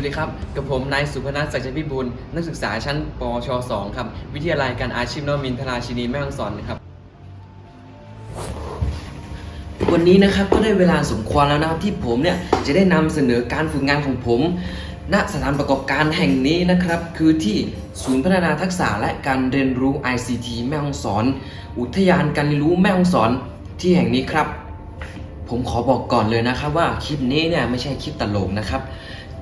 วัสดีครับ กับผมนายสุพนัทสัจจพิบูลนักศึกษาชั้นปช2ครับ วิทยาลัยการอาชีพนมินทราชินีแม่ฮ่องสอนนะครับ วันนี้นะครับก็ได้เวลาสมควรแล้วนะครับที่ผมเนี่ยจะได้นำเสนอการฝึกงานของผมณสถานประกอบการแห่งนี้นะครับ คือที่ศูนย์พัฒนาทักษะและการเรียนรู้ ICT แม่ฮ่องสอน อุทยานการเรียนรู้แม่ฮ่องสอนที่แห่งนี้ครับ ผมขอบอกก่อนเลยนะครับว่าคลิปนี้เนี่ยไม่ใช่คลิปตลกนะครับ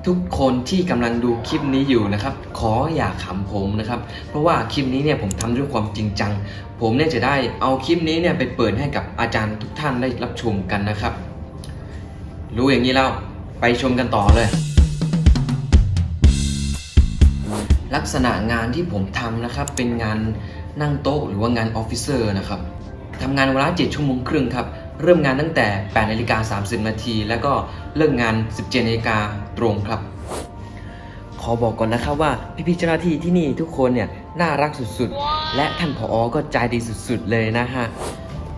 ทุกคนที่กำลังดูคลิปนี้อยู่นะครับ ขออย่าขำผมนะครับ เพราะว่าคลิปนี้เนี่ยผมทำด้วยความจริงจัง ผมเนี่ยจะได้เอาคลิปนี้เนี่ยไปเปิดให้กับอาจารย์ทุกท่านได้รับชมกันนะครับ รู้อย่างนี้แล้วไปชมกันต่อเลย ลักษณะงานที่ผมทำนะครับ เป็นงานนั่งโต๊ะหรือว่างานออฟฟิเซอร์นะครับทำงานเวลา7ชั่วโมงครึ่งครับ เริ่มงานตั้งแต่ 8 นาฬิกา 30 นาที แล้วก็เลิกงาน 17 นาฬิกาตรงครับ ขอบอกก่อนนะครับว่าพี่ๆเจ้าหน้าที่ที่นี่ทุกคนเนี่ยน่ารักสุดๆ และท่านผออก็ใจดีสุดๆ เลยนะฮะ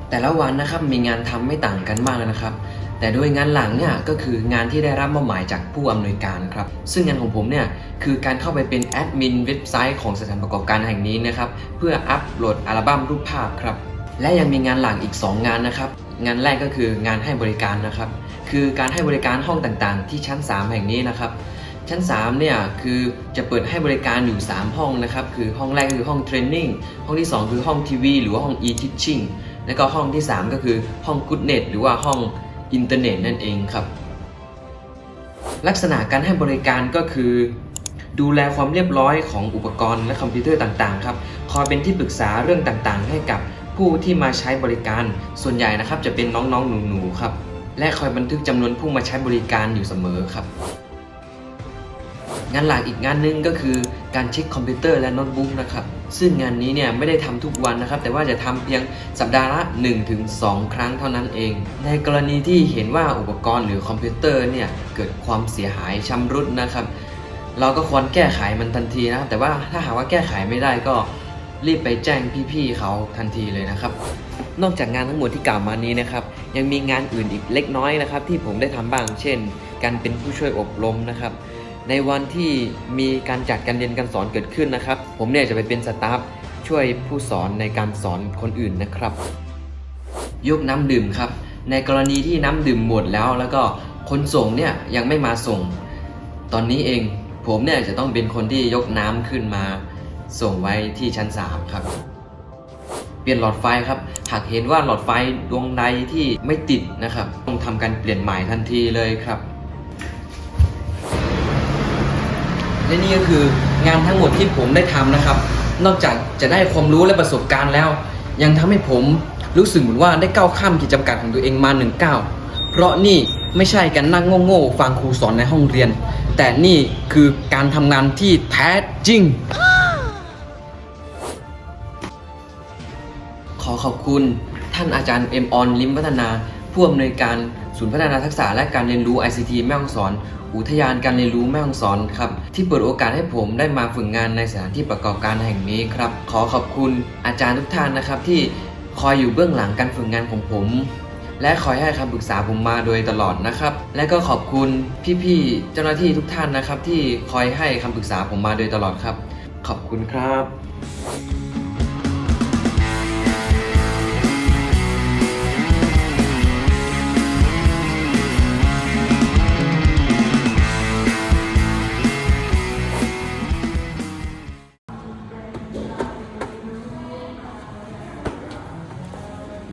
แต่ละวันนะครับมีงานทำไม่ต่างกันมากเลยนะครับ แต่โดยงานหลังเนี่ยก็คืองานที่ได้รับมอบหมายจากผู้อำนวยการครับ ซึ่งงานของผมเนี่ยคือการเข้าไปเป็นแอดมินเว็บไซต์ของสถานประกอบการแห่งนี้นะครับ เพื่ออัปโหลดอัลบั้มรูปภาพครับ และยังมีงานหลังอีก 2 งานนะครับ งานแรกก็คืองานให้บริการนะครับ คือการให้บริการห้องต่างๆ ที่ชั้น 3 แห่งนี้นะครับ ชั้น 3 เนี่ยคือจะเปิดให้บริการอยู่ 3 ห้องนะครับ คือห้องแรกคือห้องเทรนนิ่งห้องที่ 2 คือห้องทีวีหรือว่าห้อง e-teaching แล้วก็ห้องที่ 3 ก็คือห้อง Goodnet หรือว่าห้องอินเทอร์เน็ตนั่นเองครับ ลักษณะการให้บริการก็คือดูแลความเรียบร้อยของอุปกรณ์และคอมพิวเตอร์ต่างๆครับ คอยเป็นที่ปรึกษาเรื่องต่างๆ ให้กับ ผู้ที่มาใช้บริการ ส่วนใหญ่นะครับจะเป็นน้องๆหนูๆครับ และคอยบันทึกจำนวนผู้มาใช้บริการอยู่เสมอครับ งานหลักอีกงานหนึงก็คือการเช็คคอมพิวเตอร์และโน้ตบุ๊กนะครับ ซึ่งงานนี้เนี่ยไม่ได้ทำทุกวันนะครับ แต่ว่าจะทำเพียงสัปดาห์ละ 1-2 ครั้งเท่านั้นเอง ในกรณีที่เห็นว่าอุปกรณ์หรือคอมพิวเตอร์เนี่ยเกิดความเสียหายชำรุดนะครับ เราก็ควรแก้ไขมันทันทีนะครับแต่ว่าถ้าหากว่าแก้ไขไม่ได้ก็ รีบไปแจ้งพี่ๆเขาทันทีเลยนะครับ นอกจากงานทั้งหมดที่กล่าวมานี้นะครับ ยังมีงานอื่นอีกเล็กน้อยนะครับ ที่ผมได้ทำบ้าง เช่น การเป็นผู้ช่วยอบรมนะครับ ในวันที่มีการจัดการเรียนการสอนเกิดขึ้นนะครับ ผมเนี่ยจะไปเป็นสตาฟช่วยผู้สอนในการสอนคนอื่นนะครับยกน้ำดื่มครับ ในกรณีที่น้ำดื่มหมดแล้ว แล้วก็คนส่งเนี่ยยังไม่มาส่ง ตอนนี้เองผมเนี่ยจะต้องเป็นคนที่ยกน้ำขึ้นมา ส่งไว้ที่ชั้น 3 ครับ เปลี่ยนหลอดไฟครับ หากเห็นว่าหลอดไฟดวงใดที่ไม่ติดนะครับ ต้องทำการเปลี่ยนใหม่ทันทีเลยครับ และนี่ก็คืองานทั้งหมดที่ผมได้ทำนะครับ นอกจากจะได้ความรู้และประสบการณ์แล้ว ยังทำให้ผมรู้สึกเหมือนว่าได้ก้าวข้ามขีดจำกัดของตัวเองมาหนึ่งก้าวเพราะนี่ไม่ใช่การนั่งโง่ๆฟังครูสอนในห้องเรียน แต่นี่คือการทำงานที่แท้จริง ขอบคุณ ท่านอาจารย์เอ็มออนลิมพัฒนา ผู้อำนวยการศูนย์พัฒนาทักษะและการเรียนรู้ ICT แม่ฮ่องสอน อุทยานการเรียนรู้แม่ฮ่องสอนครับ ที่เปิดโอกาสให้ผมได้มาฝึกงานในสถานที่ประกอบการแห่งนี้ครับ ขอขอบคุณอาจารย์ทุกท่านนะครับ ที่คอยอยู่เบื้องหลังการฝึกงานของผม และคอยให้คำปรึกษาผมมาโดยตลอดนะครับ และก็ขอบคุณพี่ๆเจ้าหน้าที่ทุกท่านนะครับ ที่คอยให้คำปรึกษาผมมาโดยตลอดครับ ขอบคุณครับ